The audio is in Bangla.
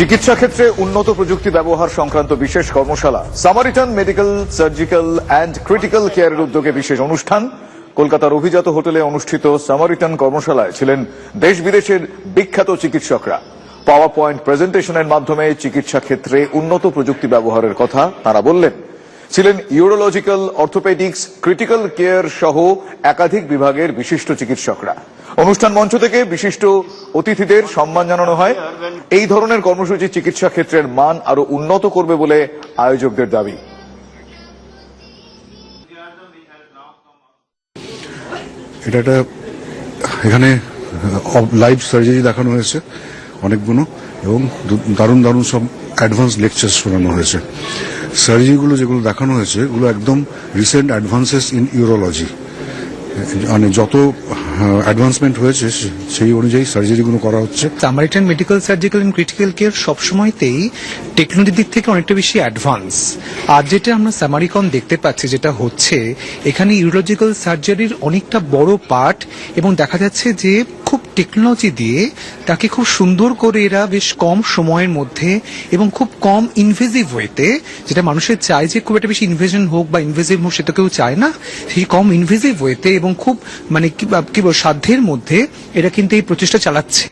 চিকিৎসা ক্ষেত্রে উন্নত প্রযুক্তি ব্যবহার সংক্রান্ত বিশেষ কর্মশালা Samaritan medical surgical and critical কেয়ারের উদ্যোগে বিশেষ অনুষ্ঠান। কলকাতার অভিজাত হোটেলে অনুষ্ঠিত সামারিটন কর্মশালায় ছিলেন দেশ বিদেশের বিখ্যাত চিকিৎসকরা। পাওয়ার পয়েন্ট প্রেজেন্টেশনের মাধ্যমে চিকিৎসা ক্ষেত্রে উন্নত প্রযুক্তি ব্যবহারের কথা তারা বললেন। ছিলেন ইউরোলজিক্যাল অর্থোপেডিক্স ক্রিটিক্যাল কেয়ার সহ একাধিক বিভাগের বিশিষ্ট চিকিৎসকরা। অনুষ্ঠান মঞ্চ থেকে বিশিষ্ট অতিথিদের সম্মান জানানো হয়। এই ধরনের কর্মসূচি চিকিৎসা ক্ষেত্রের মান আরও উন্নত করবে বলে আয়োজকদের দাবি। এটা একটা, এখানে লাইভ সার্জারি দেখানো হয়েছে অনেকগুলো এবং দারুণ দারুণ সব অ্যাডভান্স লেকচার শোনানো হয়েছে। সার্জারিগুলো যেগুলো দেখানো হয়েছে, এগুলো একদম রিসেন্ট অ্যাডভান্সেস ইন ইউরোলজি মানে যত অ্যাডভান্সমেন্ট হয়েছে সেই অনুযায়ী সার্জারিগুলো করা হচ্ছে। Samaritan medical surgical and critical care সবসময়তেই টেকনোলজির দিক থেকে অনেকটা বেশি অ্যাডভান্স আর যেটা আমরা সামারিকন দেখতে পাচ্ছি, যেটা হচ্ছে, এখানে ইউরোলজিক্যাল সার্জারির অনেকটা বড় পার্ট এবং দেখা যাচ্ছে যে টেকনোলজি দিয়ে তাকে খুব সুন্দর করে এরা বেশ কম সময়ের মধ্যে এবং খুব কম ইনভেসিভ ওয়েতে যেটা মানুষের চায় যে খুব একটা বেশি ইনভেশন হোক বা ইনভেসিভ হোক সেটা কেউ চায় না, সেই কম ইনভেসিভ ওয়েতে এবং খুব মানে কি বল, সাধ্যের মধ্যে এরা কিন্তু এই প্রচেষ্টা চালাচ্ছে।